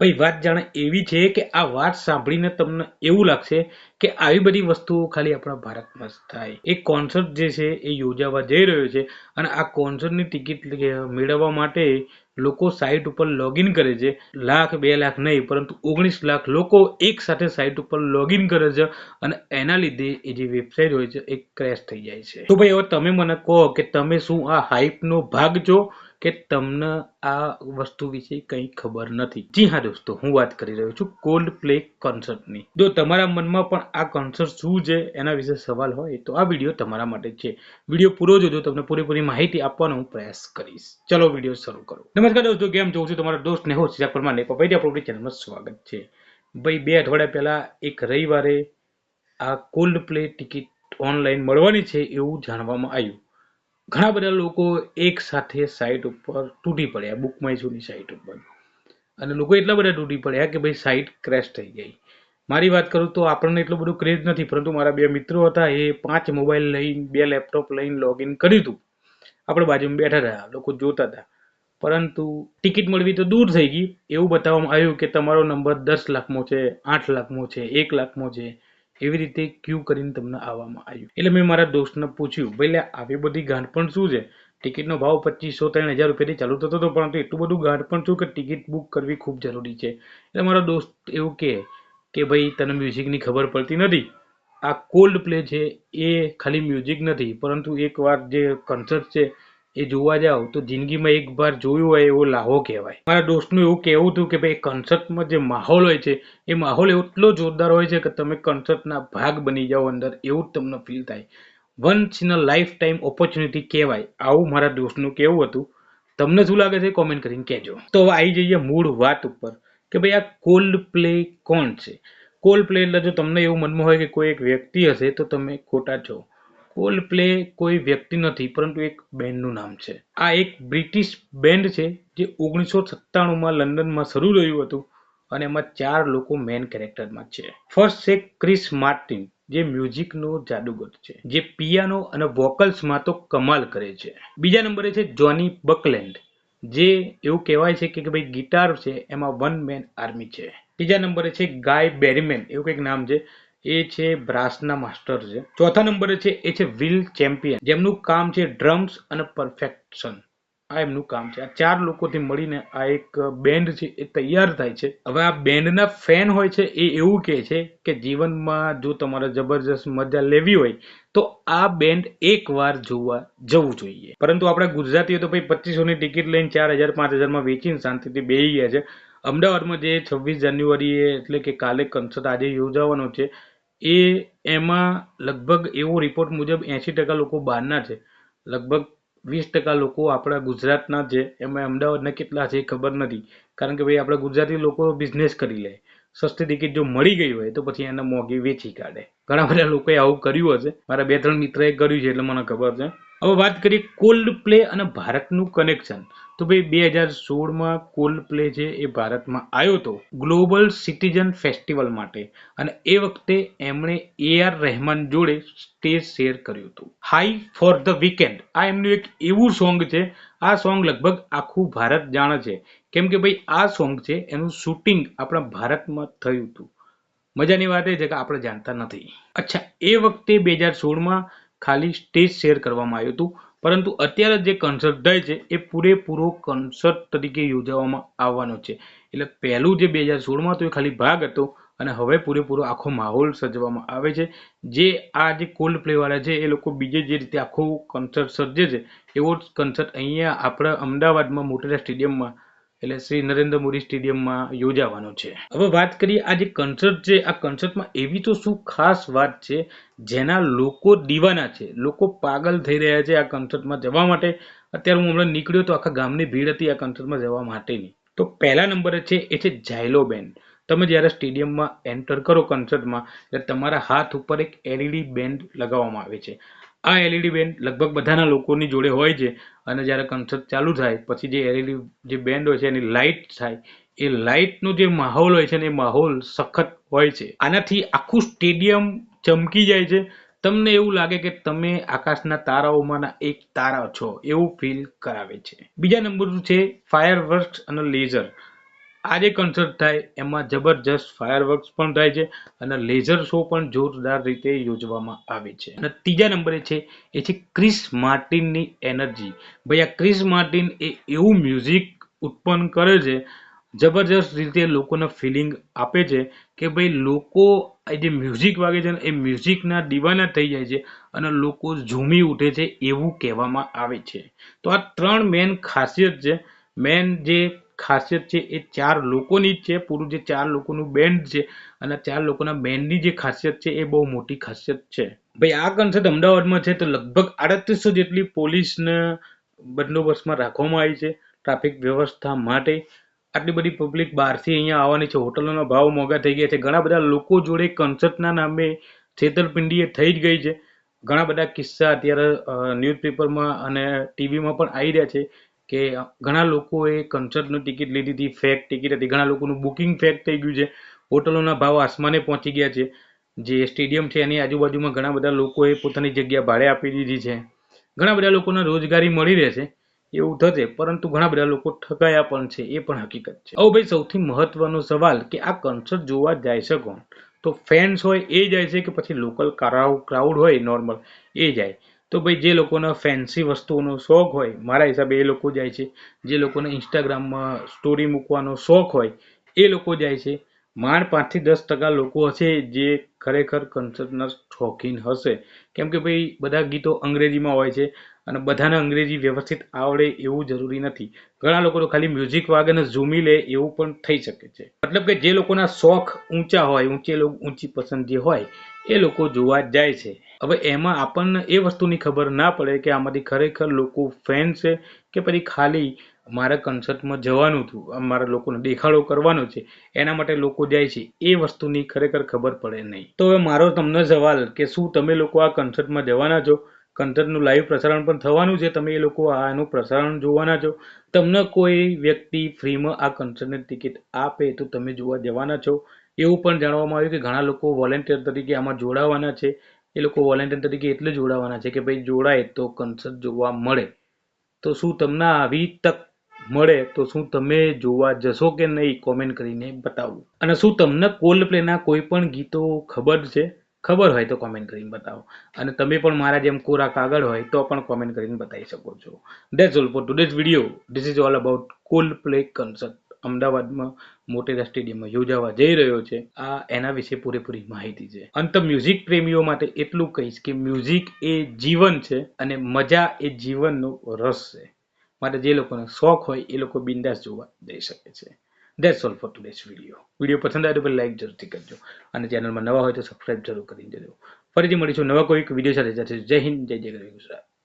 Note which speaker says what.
Speaker 1: ભાઈ, વાત જાણે એવી છે કે આ વાત સાંભળીને તમને એવું લાગશે કે આવી બધી વસ્તુઓ ખાલી આપણા ભારતમાં જ થાય. એક કોન્સર્ટ જે છે એ યોજાવા જઈ રહ્યો છે અને આ કોન્સર્ટની ટિકિટ મેળવવા માટે લોકો સાઇટ ઉપર લોગિન કરે છે. લાખ, બે લાખ નહીં, પરંતુ ઓગણીસ લાખ લોકો એક સાથે સાઇટ ઉપર લોગિન કરે છે અને એના લીધે એ જે વેબસાઇટ હોય છે એ ક્રેશ થઈ જાય છે. તો ભાઈ, હવે તમે મને કહો કે તમે શું આ હાઇપનો ભાગ છો? કે તમને આ વસ્તુ વિશે કંઈ ખબર નથી. જી હા દોસ્તો, હું વાત કરી રહ્યો છું કોલ્ડ પ્લે કોન્સર્ટની જો તમારા મનમાં પણ આ કોન્સર્ટ શું છે એના વિશે સવાલ હોય, તો આ વીડિયો તમારા માટે છે. વીડિયો પૂરો જોજો તમને પૂરેપૂરી માહિતી આપવાનો હું પ્રયાસ કરીશ. ચલો વીડિયો શરૂ કરો. નમસ્કાર દોસ્તો, કેમ જોઉં છું તમારા દોસ્ત નેહો હોસ્ટ પરમાર ને પપૈયા આપણી ચેનલમાં સ્વાગત છે. ભાઈ, બે અઠવાડિયા પહેલાં એક રવિવારે આ કોલ્ડ પ્લે ટિકિટ ઓનલાઈન મળવાની છે એવું જાણવામાં આવ્યું. ઘણા બધા લોકો એક સાથે સાઇટ ઉપર તૂટી પડ્યા બુક માય શોની સાઇટ ઉપર. અને લોકો એટલા બધા તૂટી પડ્યા કે ભાઈ સાઇટ ક્રેશ થઈ ગઈ. મારી વાત કરું તો આપણને એટલો બધો ક્રેઝ નથી, પરંતુ મારા બે મિત્રો હતા, એ પાંચ મોબાઈલ લઈને, બે લેપટોપ લઈને લોગિન કર્યું હતું. આપણે બાજુમાં બેઠા હતા, લોકો જોતા હતા. પરંતુ ટિકિટ મળવી તો દૂર થઈ ગઈ. એવું બતાવવામાં આવ્યું કે તમારો નંબર દસ લાખમો છે, આઠ લાખમો છે, એક લાખમો છે. એવી રીતે ક્યુ કરીને તમને આવવામાં આવ્યું. એટલે મેં મારા દોસ્તને પૂછ્યું, ભાઈ આવી બધી ગાંઠ પણ શું છે? ટિકિટનો ભાવ પચીસો ત્રણ હજાર રૂપિયાથી ચાલુ થતો હતો, પરંતુ એટલું બધું ગાંઠ પણ શું કે ટિકિટ બુક કરવી ખૂબ જરૂરી છે. એટલે મારો દોસ્ત એવું કહે કે, ભાઈ, તને મ્યુઝિકની ખબર પડતી નથી. આ કોલ્ડ પ્લે છે, એ ખાલી મ્યુઝિક નથી, પરંતુ એકવાર જે કન્સર્ટ છે એ જોવા જાઓ તો જિંદગીમાં એક વાર જોયું હોય એવો લાહો કહેવાય. મારા દોસ્તનું એવું કહેવું હતું કે ભાઈ કન્સર્ટમાં જે માહોલ હોય છે, એ માહોલ એટલો જોરદાર હોય છે કે તમે કન્સર્ટના ભાગ બની જાઓ અંદર, એવું જ તમને ફીલ થાય. Once in a lifetime opportunity કહેવાય. આવું મારા દોસ્તનું કહેવું હતું. તમને શું લાગે છે? કોમેન્ટ કરીને કહેજો. તો હવે આવી જઈએ મૂળ વાત ઉપર કે ભાઈ, આ કોલ્ડ પ્લે કોણ છે? કોલ્ડ પ્લે એટલે જો તમને એવું મનમાં હોય કે કોઈ એક વ્યક્તિ હશે, તો તમે ખોટા છો. કોલ્ડ પ્લે કોઈ વ્યક્તિ નથી, પરંતુ એક બેન્ડનું નામ છે. આ એક બ્રિટિશ બેન્ડ છે જે ઓગણીસો સત્તાણુંમાં લંડનમાં શરૂ થયું હતું અને એમાં ચાર લોકો મેન કેરેક્ટરમાં છે. ફર્સ્ટ છે ક્રિસ માર્ટિન, જે મ્યુઝિકનો જાદુગર છે, જે પિયાનો અને વોકલ્સમાં તો કમાલ કરે છે. બીજા નંબરે છે જોની બકલેન્ડ, જે એવું કહેવાય છે કે ભાઈ ગિટાર છે, એમાં વન મેન આર્મી છે. ત્રીજા નંબરે છે ગાય બેરીમેન, એવું કંઈક નામ છે એ છે બ્રાસના માસ્ટર છે. ચોથા નંબરે છે, એ છે વિલ ચેમ્પિયન. જેમનું કામ છે ડ્રમ્સ અને પરફેક્શન. આ એમનું કામ છે. આ ચાર લોકોથી મળીને આ એક બેન્ડ છે, એ તૈયાર થાય છે. હવે આ બેન્ડના ફેન હોય છે, એ એવું કહે છે કે જીવનમાં જો તમારે જબરજસ્ત મજા લેવી હોય, તો આ બેન્ડ એકવાર જોવા જવું જોઈએ. પરંતુ આપણે ગુજરાતીઓ તો ભાઈ પચીસોની ટિકિટ લઈને ચાર હજાર, પાંચ હજારમાં વેચીને શાંતિથી બેસી ગયા છે. અમદાવાદમાં જે છવ્વીસ જાન્યુઆરીએ એટલે કે કાલે કન્સર્ટ આજે યોજાવાનો છે, એ એમાં લગભગ એવો રિપોર્ટ મુજબ એંશી ટકા લોકો બહારના છે. લગભગ વીસ ટકા લોકો આપણા ગુજરાતના છે. એમાં અમદાવાદના કેટલા છે એ ખબર નથી. કારણ કે ભાઈ, આપણા ગુજરાતી લોકો બિઝનેસ કરી લે. સસ્તી ટિકિટ જો મળી ગઈ હોય તો પછી એને મોંઘી વેચી કાઢે. ઘણા બધા લોકોએ આવું કર્યું હશે. મારા બે ત્રણ મિત્રએ કર્યું છે એટલે મને ખબર છે. હવે વાત કરીએ કોલ્ડ પ્લે અને ભારતનું કનેક્શન તો ભાઈ, બે હજાર સોળમાં કોલ્ડ પ્લે છે એ ભારતમાં આવ્યો હતો ગ્લોબલ સિટીઝન ફેસ્ટિવલ માટે. અને એ વખતે એમણે એ આર રહેમાન જોડે સ્ટેજ શેર કર્યું હતું. હાઈ ફોર ધ વીકેન્ડ આ એમનું એક એવું સોંગ છે, આ સોંગ લગભગ આખું ભારત જાણે છે. કેમ કે ભાઈ, આ સોંગ છે, એનું શૂટિંગ આપણા ભારતમાં થયું હતું. મજાની વાત એ છે કે આપણે જાણતા નથી. અચ્છા, એ વખતે બે હજાર સોળમાં ખાલી સ્ટેજ શેર કરવામાં આવ્યું હતું. પરંતુ અત્યારે જે કન્સર્ટ થાય છે, એ પૂરેપૂરો કન્સર્ટ તરીકે યોજવામાં આવવાનો છે. એટલે પહેલું જે બે હજાર સોળમાં હતું એ ખાલી ભાગ હતો અને હવે પૂરેપૂરો આખો માહોલ સજવામાં આવે છે. જે આ જે કોલ્ડ પ્લેવાળા છે, એ લોકો બીજે જે રીતે આખો કન્સર્ટ સર્જે છે, એવો જ કન્સર્ટ અહીંયા આપણા અમદાવાદમાં મોટેરા સ્ટેડિયમમાં એટલે શ્રી નરેન્દ્ર મોદી સ્ટેડિયમમાં યોજાવાનો છે. હવે વાત કરીએ આ જે કન્સર્ટ છે, આ કન્સર્ટમાં એવી તો શું ખાસ વાત છે, જેના લોકો દીવાના છે, લોકો પાગલ થઈ રહ્યા છે આ કન્સર્ટમાં જવા માટે. અત્યારે હું હમણાં નીકળ્યો તો આખા ગામની ભીડ હતી આ કન્સર્ટમાં જવા માટેની. તો પહેલા નંબરે છે, એ છે જાયલો બેન્ડ તમે જ્યારે સ્ટેડિયમમાં એન્ટર કરો કન્સર્ટમાં ત્યારે તમારા હાથ ઉપર એક એલઈડી બેન્ડ લગાવવામાં આવે છે. આ એલઈડી બેન્ડ લગભગ બધાના લોકોની જોડે હોય છે. અને જ્યારે કન્સર્ટ ચાલુ થાય, પછી જે એલઈડી જે બેન્ડ હોય છે, એની લાઇટ થાય, એ લાઇટનો જે માહોલ હોય છે ને એ માહોલ સખત હોય છે. આનાથી આખું સ્ટેડિયમ ચમકી જાય છે. તમને એવું લાગે કે તમે આકાશના તારાઓમાંના એક તારા છો, એવું ફીલ કરાવે છે. બીજા નંબર છે ફાયર અને લેઝર આ જે કન્સર્ટ થાય, એમાં જબરજસ્ત ફાયરવર્ક્સ પણ થાય છે અને લેઝર શો પણ જોરદાર રીતે યોજવામાં આવે છે. અને ત્રીજા નંબરે છે, એ છે ક્રિસ માર્ટિનની એનર્જી. ભાઈ આ ક્રિસ માર્ટિન એ એવું મ્યુઝિક ઉત્પન્ન કરે છે, જબરજસ્ત રીતે લોકોને ફિલિંગ આપે છે કે ભાઈ લોકો જે મ્યુઝિક વાગે છે ને, એ મ્યુઝિકના દીવાના થઈ જાય છે અને લોકો ઝૂમી ઉઠે છે એવું કહેવામાં આવે છે. તો આ ત્રણ મેન ખાસિયત છે. મેન જે ખાસિયત છે એ ચાર લોકોની જ છે. પૂરું જે ચાર લોકોનું બેન્ડ છે અને ચાર લોકોના બેન્ડની જે ખાસિયત છે એ બહુ મોટી ખાસિયત છે. ભાઈ, આ કન્સર્ટ અમદાવાદમાં છે તો લગભગ આડત્રીસો જેટલી પોલીસને બંદોબસ્તમાં રાખવામાં આવી છે ટ્રાફિક વ્યવસ્થા માટે. આટલી બધી પબ્લિક બહારથી અહીંયા આવવાની છે. હોટલોના ભાવ મોંઘા થઈ ગયા છે. ઘણા બધા લોકો જોડે કન્સર્ટના નામે છેતરપિંડી એ થઈ જ ગઈ છે. ઘણા બધા કિસ્સા અત્યારે ન્યૂઝપેપરમાં અને ટીવીમાં પણ આવી રહ્યા છે. કે ઘણા લોકોએ કન્સર્ટની ટિકિટ લીધી હતી ફેક ટિકિટ હતી. ઘણા લોકોનું બુકિંગ ફેક થઈ ગયું છે. હોટલોના ભાવ આસમાને પહોંચી ગયા છે. જે સ્ટેડિયમ છે એની આજુબાજુમાં ઘણા બધા લોકોએ પોતાની જગ્યા ભાડે આપી દીધી છે. ઘણા બધા લોકોને રોજગારી મળી રહેશે, એવું થશે, પરંતુ ઘણા બધા લોકો ઠગાયા પણ છે, એ પણ હકીકત છે. હવે ભાઈ સૌથી મહત્વનો સવાલ કે આ કન્સર્ટ જોવા જાય છે કોણ? તો ફેન્સ હોય એ જાય છે કે પછી લોકલ ક્રાઉડ હોય નોર્મલ એ જાય. તો ભાઈ જે લોકોને ફેન્સી વસ્તુઓનો શોખ હોય, મારા હિસાબે એ લોકો જાય છે. જે લોકોને ઇન્સ્ટાગ્રામમાં સ્ટોરી મૂકવાનો શોખ હોય, એ લોકો જાય છે. માંડ પાંચથી દસ ટકા લોકો હશે જે ખરેખર કન્સર્ટના શોખીન હશે. કેમ કે ભાઈ, બધા ગીતો અંગ્રેજીમાં હોય છે અને બધાને અંગ્રેજી વ્યવસ્થિત આવડે એવું જરૂરી નથી. ઘણા લોકો તો ખાલી મ્યુઝિક વાગેને ઝૂમી લે એવું પણ થઈ શકે છે. મતલબ કે જે લોકોના શોખ ઊંચા હોય, ઊંચે ઊંચી પસંદ જે હોય એ લોકો જોવા જાય છે. હવે એમાં આપણને એ વસ્તુની ખબર ના પડે કે આમાંથી ખરેખર લોકો ફેન છે કે પછી ખાલી મારે કન્સર્ટમાં જવાનું હતું મારા લોકોને દેખાડો કરવાનો છે, એના માટે લોકો જાય છે. એ વસ્તુની ખરેખર ખબર પડે નહીં. તો હવે મારો તમને સવાલ કે શું તમે લોકો આ કન્સર્ટમાં જવાના છો? કન્સર્ટનું લાઈવ પ્રસારણ પણ થવાનું છે, તમે એ લોકો આનું પ્રસારણ જોવાના છો? તમને કોઈ વ્યક્તિ ફ્રીમાં આ કન્સર્ટની ટિકિટ આપે તો તમે જોવા જવાના છો? એવું પણ જાણવામાં આવ્યું કે ઘણા લોકો વોલેન્ટિયર તરીકે આમાં જોડાવાના છે. એ લોકો વોલેન્ટિયર તરીકે એટલે જોડાવાના છે કે ભાઈ જોડાય તો કન્સર્ટ જોવા મળે. તો શું તમને આવી તક મળે? તો શું તમે જોવા જશો કે નહીં? કોમેન્ટ કરીને બતાવો. અને શું તમને કોલ્ડ પ્લેના કોઈ પણ ગીતો ખબર છે? ખબર હોય તો કોમેન્ટ કરીને બતાવો. અને તમે પણ મારા જેમ કોરા કાગળ હોય તો પણ કોમેન્ટ કરીને બતાવી શકો છો. That's all for today's video this is all about Coldplay concert અમદાવાદમાં મોટેરા સ્ટેડિયમમાં યોજાવા જઈ રહ્યો છે. આ એના વિશે પૂરેપૂરી માહિતી છે. અંત મ્યુઝિક પ્રેમીઓ માટે એટલું કહીશ કે મ્યુઝિક એ જીવન છે અને મજા એ જીવનનો રસ છે. માટે જે લોકોને શોખ હોય એ લોકો બિંદાસ જોવા જઈ શકે છે. That's all for today's video video પસંદ આવે તો લાઈક જરૂરથી કરજો. અને ચેનલમાં નવા હોય તો સબસ્ક્રાઈબ જરૂર કરી દેજો ફરીથી મળીશું નવા કોઈક વીડિયો સાથે. જય હિન્દ, જય જય ગુજરાત.